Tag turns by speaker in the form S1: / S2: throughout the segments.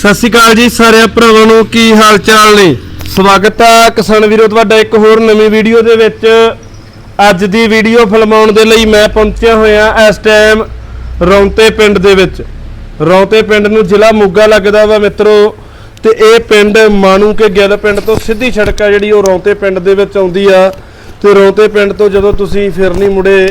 S1: ਸਤਿ ਸ਼੍ਰੀ ਅਕਾਲ ਜੀ ਸਾਰਿਆਂ ਭਰਾਵਾਂ ਨੂੰ, ਕੀ ਹਾਲ ਚਾਲ ਨੇ? ਸਵਾਗਤ ਹੈ ਕਿਸਾਨ ਵੀਰੋ, ਤੁਹਾਡਾ ਇੱਕ ਹੋਰ ਨਵੀਂ ਵੀਡੀਓ ਦੇ ਵਿੱਚ। ਅੱਜ ਦੀ ਵੀਡੀਓ ਫਿਲਮਾਉਣ ਦੇ ਲਈ ਮੈਂ ਪਹੁੰਚਿਆ ਹੋਇਆ ਇਸ ਟਾਈਮ ਰੌਂਤੇ ਪਿੰਡ ਦੇ ਵਿੱਚ। ਰੌਂਤੇ ਪਿੰਡ ਨੂੰ ਜ਼ਿਲ੍ਹਾ ਮੋਗਾ ਲੱਗਦਾ ਵਾ ਮਿੱਤਰੋ, ਤੇ ਇਹ ਪਿੰਡ ਮਾਣੂ ਕੇ ਗਿੱਲ ਪਿੰਡ ਤੋਂ ਸਿੱਧੀ ਸੜਕ ਆ ਜਿਹੜੀ ਉਹ ਰੌਂਤੇ ਪਿੰਡ ਦੇ ਵਿੱਚ ਆਉਂਦੀ ਆ। ਤੇ ਰੌਂਤੇ ਪਿੰਡ ਤੋਂ ਜਦੋਂ ਤੁਸੀਂ ਫਿਰਨੀ ਮੁੜੇ,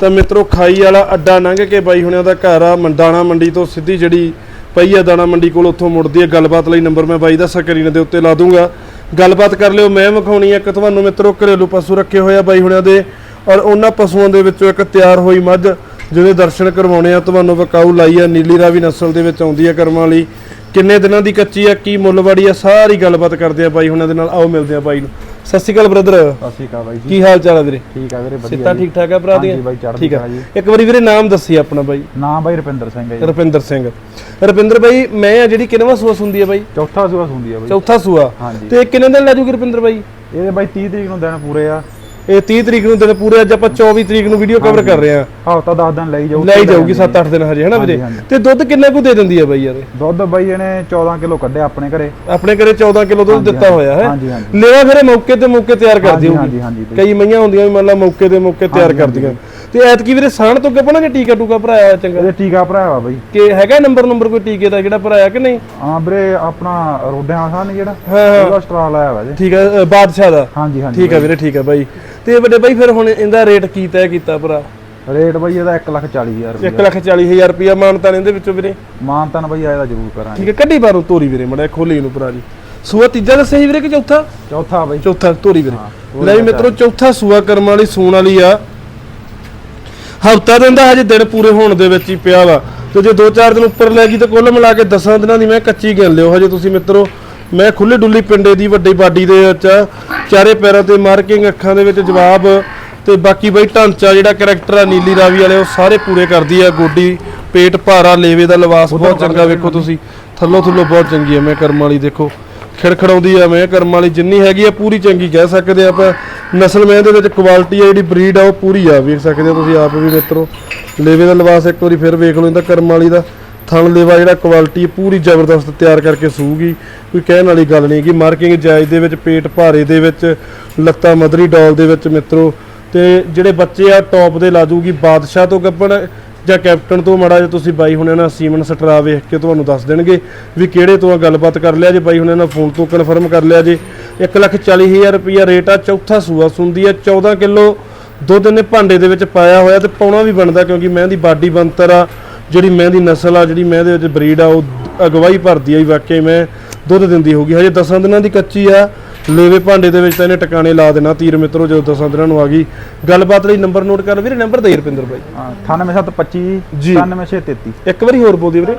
S1: ਤਾਂ ਮਿੱਤਰੋ, ਖਾਈ ਵਾਲਾ ਅੱਡਾ ਲੰਘ ਕੇ ਬਾਈ ਹੁਣਿਆਂ ਦਾ ਘਰ ਆ, ਮੰਡਾਣਾ ਮੰਡੀ ਤੋਂ ਸਿੱਧੀ ਜਿਹੜੀ ਪਈ ਆ ਦਾਣਾ ਮੰਡੀ ਕੋਲ, ਉੱਥੋਂ ਮੁੜਦੀ ਹੈ ਗੱਲਬਾਤ ਲਈ ਨੰਬਰ ਮੈਂ ਬਾਈ ਦਾ ਸਕਰੀਨ ਦੇ ਉੱਤੇ ਲਾ ਦੂੰਗਾ। ਗੱਲਬਾਤ ਕਰ ਲਿਓ, ਮੈਂ ਵਿਖਾਉਣੀ ਹੈ ਇੱਕ ਤੁਹਾਨੂੰ ਮਿੱਤਰੋ, ਘਰੇਲੂ ਪਸ਼ੂ ਰੱਖੇ ਹੋਏ ਆ ਬਾਈ ਹੁਣਿਆਂ ਦੇ। ਔਰ ਉਹਨਾਂ ਪਸ਼ੂਆਂ ਦੇ ਵਿੱਚੋਂ ਇੱਕ ਤਿਆਰ ਹੋਈ ਮੱਝ, ਜਿਹਦੇ ਦਰਸ਼ਨ ਕਰਵਾਉਣੇ ਆ। ਤੁਹਾਨੂੰ ਵਕਾਊ ਲਾਈ ਆ, ਨੀਲੀ ਰਾਵੀ ਨਸਲ ਦੇ ਵਿੱਚ ਆਉਂਦੀ ਆ ਕਰਮਾਂ ਲਈ ਕਿੰਨੇ ਦਿਨਾਂ ਦੀ ਕੱਚੀ ਆ, ਕੀ ਮੁੱਲਵਾੜੀ ਆ, ਸਾਰੀ ਗੱਲਬਾਤ ਕਰਦੇ ਆ ਬਾਈ ਹੁਣਾਂ ਦੇ ਨਾਲ। ਆਓ ਮਿਲਦੇ ਆ ਬਾਈ ਨੂੰ। ਸਤਿ ਸ਼੍ਰੀ ਅਕਾਲ ਬ੍ਰਦਰ
S2: ਸਤਿ ਸ਼੍ਰੀ ਅਕਾਲ ਬਾਈ ਜੀ।
S1: ਕੀ ਹਾਲ ਚਾਲ ਆ ਵੀਰੇ?
S2: ਠੀਕ ਆ ਵੀਰੇ ਵਧੀਆ
S1: ਸਿੱਤਾ। ਠੀਕ ਠਾਕ ਆ ਭਰਾ ਦੀਆਂ?
S2: ਹਾਂਜੀ ਬਾਈ, ਚੜ੍ਹਦੀ
S1: ਠੀਕ ਆ।
S2: ਕਲਾ ਜੀ।
S1: ਇੱਕ ਵਾਰੀ ਵੀਰੇ ਨਾਮ ਦੱਸੀ ਆਪਣਾ ਬਾਈ।
S2: ਨਾਮ ਬਾਈ ਰੁਪਿੰਦਰ ਸਿੰਘ ਹੈ ਜੀ।
S1: ਰੁਪਿੰਦਰ ਸਿੰਘ। ਰੁਪਿੰਦਰ ਬਾਈ ਮੈਂ ਆ ਜਿਹੜੀ ਕਿੰਨਵਾਂ ਸੂਸ ਹੁੰਦੀ ਆ ਬਾਈ?
S2: ਚੌਥਾ ਸੂਆ ਹੁੰਦੀ ਆ ਬਾਈ।
S1: ਚੌਥਾ ਸੂਆ।
S2: ਹਾਂਜੀ।
S1: ਤੇ ਕਿੰਨੇ ਦਿਨ ਲੈ ਜੂਗੀ ਰੁਪਿੰਦਰ ਬਾਈ?
S2: ਇਹਦੇ ਬਾਈ 30 ਤਰੀਕ ਨੂੰ ਦਿਨ ਪੂਰੇ ਆ।
S1: ਇਹ 30 ਤਰੀਕ ਨੂੰ ਦਿਨ ਪੂਰੇ ਅੱਜ ਆਪਾਂ 24 ਤਰੀਕ ਨੂੰ ਵੀਡੀਓ ਕਵਰ ਕਰ ਰਹੇ ਆ
S2: ਹਫਤਾ 10 ਦਿਨ ਲਈ ਜਾਊ
S1: ਲੈ ਹੀ ਜਾਊਗੀ 7-8 ਦਿਨ ਹਜੇ ਹਨਾ ਵੀਰੇ। ਤੇ ਦੁੱਧ ਕਿੰਨਾ ਕੁ ਦੇ ਦਿੰਦੀ ਆ ਬਾਈ ਯਾਰ? ਇਹ?
S2: ਦੁੱਧ ਬਾਈ ਇਹਨੇ 14 ਕਿਲੋ ਕੱਢਿਆ ਆਪਣੇ ਘਰੇ।
S1: ਆਪਣੇ ਘਰੇ 14 ਕਿਲੋ ਦੁੱਧ ਦਿੱਤਾ ਹੋਇਆ ਹੈ। ਲੈਵਾ ਫਿਰ ਇਹ ਮੌਕੇ ਤੇ ਮੌਕੇ ਤਿਆਰ
S2: ਹਾਂਜੀ ਬਾਈ।
S1: ਕਈ ਮਈਆਂ ਹੁੰਦੀਆਂ ਵੀ ਮੰਨ ਲਾ ਮੌਕੇ ਤੇ ਮੌਕੇ ਤਿਆਰ ਕਰਦੀਆਂ। ਤੇ ਐਤਕੀ ਵੀਰੇ ਸਾਣ ਤੋਂ ਗੱਪਣਾ ਜਾਂ ਟੀਕਾ ਟੂਕਾ ਭਰਾਇਆ ਚੰਗਾ?
S2: ਇਹਦੇ ਟੀਕਾ ਭਰਾਇਆ ਵਾ ਬਾਈ।
S1: ਕਿ ਹੈਗਾ ਨੰਬਰ ਨੰਬਰ ਕੋਈ ਟੀਕੇ ਦਾ ਜਿਹੜਾ ਭਰਾਇਆ ਕਿ ਨਹੀਂ?
S2: ਹਾਂ ਵੀਰੇ ਆਪਣਾ ਰੋਡਿਆਂ ਖਾਨ ਨੀ ਜਿਹੜਾ। ਉਹਦਾ ਸਟਰਾਲ ਆਇਆ ਵਾ ਜੀ।
S1: ਠੀਕ ਹੈ ਬਾਦਸ਼ਾਹ ਦਾ।
S2: ਹਾਂਜੀ ਹਾਂਜੀ
S1: ਠੀਕ ਹੈ ਵੀਰੇ ਠੀਕ ਹੈ ਬਾਈ। ਤੇ ਵੱਡੇ ਬਾਈ ਫਿਰ ਹੁਣ ਇਹਦਾ ਰੇਟ ਕੀ ਤੈਅ ਕੀਤਾ ਭਰਾ?
S2: ਰੇਟ ਬਾਈ ਇਹਦਾ 1 ਲੱਖ 40 ਹਜ਼ਾਰ
S1: 1
S2: ਰੁਪਏ
S1: ਲੱਖ 40 ਹਜ਼ਾਰ ਰੁਪਇਆ ਮਾਨਤਾਨ ਇਹਦੇ ਵਿੱਚੋਂ ਵੀਰੇ।
S2: ਮਾਨਤਨ ਬਾਈ ਇਹਦਾ ਜ਼ਰੂਰ ਕਰਾਂਗੇ।
S1: ਠੀਕ ਹੈ ਕੱਢੀ ਬਾਰੋਂ ਤੋਰੀ ਵੀਰੇ ਮੜਾ ਖੋਲੀ ਨੂੰ ਭਰਾ ਜੀ। ਸੂਆ ਤੀਜਾ ਦੱਸਿਆ ਸੀ ਵੀਰੇ ਕਿ ਚੌਥਾ?
S2: ਚੌਥਾ ਬਾਈ।
S1: ਚੌਥਾ ਤੋਰੀ ਵੀਰੇ। ਲੈ ਮਿੱਤਰੋ ਚੌਥਾ ਸੂਆ ਕਰਮ ਵਾਲੀ ਸੂਣ ਵਾਲੀ ਆ। ਹਫਤਾ ਦਿਨ ਦਾ ਹਜੇ ਦਿਨ ਪੂਰੇ ਹੋਣ ਦੇ ਵਿੱਚ ਹੀ ਪਿਆ ਵਾ। ਤੇ ਜੇ 2-4 ਦਿਨ ਉੱਪਰ ਲੈ ਗਈ ਤਾਂ ਕੁੱਲ ਮਿਲਾ ਕੇ 10 ਦਿਨਾਂ ਦੀ ਮੈਂ ਕੱਚੀ ਗਿਣ ਲਿਓ। ਹਜੇ ਤੁਸੀਂ ਮਿੱਤਰੋ ਮੈਂ ਖੁੱਲੇ ਡੁੱਲੀ ਪਿੰਡੇ ਦੀ ਵੱਡੀ ਬਾਡੀ ਦੇ ਵਿੱਚ ਚਾਰੇ ਪੈਰਾਂ ਤੇ ਮਾਰਕਿੰਗ ਅੱਖਾਂ ਦੇ ਵਿੱਚ ਜਵਾਬ ਤੇ ਬਾਕੀ ਬਈ ਢਾਂਚਾ ਜਿਹੜਾ ਕੈਰੈਕਟਰ ਆ, ਨੀਲੀ ਰਾਵੀ ਵਾਲੇ, ਉਹ ਸਾਰੇ ਪੂਰੇ ਕਰਦੀ ਆ। ਗੋਡੀ, ਪੇਟ, ਭਾਰਾ, ਲੇਵੇ ਦਾ ਲਿਬਾਸ ਬਹੁਤ ਚੰਗਾ ਵੇਖੋ ਤੁਸੀਂ। ਥੱਲੋਂ ਥੱਲੋਂ ਬਹੁਤ ਚੰਗੀ ਆ, ਮੈਂ ਕਰਮ ਵਾਲੀ ਦੇਖੋ। ਖਿੜਖੜਾਉਂਦੀ ਆ ਮੈਂ ਕਰਮ ਵਾਲੀ, ਜਿੰਨੀ ਹੈਗੀ ਆ ਪੂਰੀ ਚੰਗੀ ਕਹਿ ਸਕਦੇ ਆ ਆਪਾਂ। ਨਸਲ ਮੈਂ ਦੇ ਵਿੱਚ ਕੁਆਲਿਟੀ ਆ, ਜਿਹੜੀ ਬਰੀਡ ਆ, ਉਹ ਪੂਰੀ ਆ, ਵੇਖ ਸਕਦੇ ਹੋ ਤੁਸੀਂ ਆਪ ਵੀ ਮਿੱਤਰੋ। ਲੇਵੇ ਦਾ ਲਿਬਾਸ ਇੱਕ ਵਾਰੀ ਫਿਰ ਵੇਖ ਲਓ, ਇਹਦਾ ਕਰਮ ਵਾਲੀ ਦਾ। ਥਣ ਲੇਵਾ ਜਿਹੜਾ ਕੁਆਲਿਟੀ ਪੂਰੀ ਜ਼ਬਰਦਸਤ ਤਿਆਰ ਕਰਕੇ ਸੂਗੀ ਕੋਈ ਕਹਿਣ ਵਾਲੀ ਗੱਲ ਨਹੀਂ ਕਿ ਮਾਰਕਿੰਗ ਜਾਇਜ਼ ਦੇ ਵਿੱਚ, ਪੇਟ ਭਾਰੇ ਦੇ ਵਿੱਚ, ਲੱਤਾਂ ਮਦਰੀ ਡੋਲ ਦੇ ਵਿੱਚ ਮਿੱਤਰੋ। ਤੇ ਜਿਹੜੇ ਬੱਚੇ ਆ ਟੌਪ ਦੇ ਲਾ ਲਾਜੂਗੀ ਬਾਦਸ਼ਾਹ ਤੋਂ ਗੱਪਣ ਜਾਂ ਕੈਪਟਨ ਤੋਂ ਮੜਾ, ਜੇ ਤੁਸੀਂ ਬਾਈ ਹੁਣੇ ਨਾਲ ਸੀਮਨ ਸਟਰਾ ਵੇਖ ਕੇ ਤੁਹਾਨੂੰ ਦੱਸ ਦੇਣਗੇ ਵੀ ਕਿਹੜੇ ਤੋਂ ਆ ਗੱਲਬਾਤ ਕਰ ਲਿਆ ਜੇ। ਬਾਈ ਹੁਣੇ ਨਾਲ ਫੋਨ ਤੋਂ ਕਨਫਰਮ ਕਰ ਲਿਆ ਜੇ। 140000 ਰੁਪਿਆ ਰੇਟ ਆ, ਚੌਥਾ ਸੂਆ ਸੁੰਦੀ ਆ 14 ਕਿਲੋ ਦੁੱਧ ਨੇ ਭਾਂਡੇ ਦੇ ਵਿੱਚ ਪਾਇਆ ਹੋਇਆ ਤੇ ਪਾਉਣਾ ਵੀ ਬਣਦਾ ਕਿਉਂਕਿ ਮੈਂ ਦੀ ਬਾਡੀ ਬੰਤਰ ਆ। ਜਿਹੜੀ ਮੈਂ ਦੀ ਨਸਲ ਆ ਜਿਹੜੀ ਮੈਂ ਦੇ ਵਿੱਚ ਬਰੀਡ ਆ ਉਹ ਅਗਵਾਈ ਭਰਦੀ ਆ ਵਾਕਈ ਮੈਂ ਦੁੱਧ ਦਿੰਦੀ ਹੋਗੀ ਹਜੇ 10 ਦਿਨਾਂ ਦੀ ਕੱਚੀ ਆ ਲੇਵੇ ਭਾਂਡੇ ਦੇ ਵਿੱਚ ਤਾਂ ਇਹਨੇ ਟਿਕਾਣੇ ਲਾ ਦੇਣਾ ਤੀਰ ਮਿੱਤਰੋ ਜਦੋਂ 10 ਦਿਨਾਂ ਨੂੰ ਆ ਗਈ। ਗੱਲਬਾਤ ਲਈ ਨੰਬਰ ਨੋਟ ਕਰ ਵੀਰੇ ਨੰਬਰ ਦੇ ਰੁਪਿੰਦਰ ਬਾਈ।
S2: ਹਾਂ, 98725
S1: ਜੀ।
S2: 97633
S1: ਇੱਕ ਵਾਰੀ ਹੋਰ ਬੋਲ ਦਿਓ ਵੀਰੇ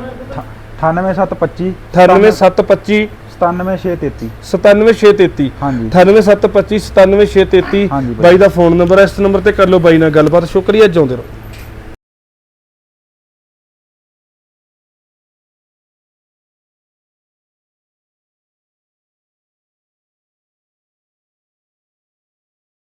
S2: 98725
S1: 98725
S2: 97633
S1: 97633
S2: ਹਾਂਜੀ।
S1: 98725 97633
S2: ਹਾਂਜੀ ਬਾਈ।
S1: ਬਾਈ ਦਾ ਫੋਨ ਨੰਬਰ ਹੈ ਇਸ ਨੰਬਰ ਤੇ ਕਰ ਲਓ ਬਾਈ ਨਾਲ ਗੱਲਬਾਤ। ਸ਼ੁਕਰੀਆ ਜਿਉਂਦੇ ਰਹੋ।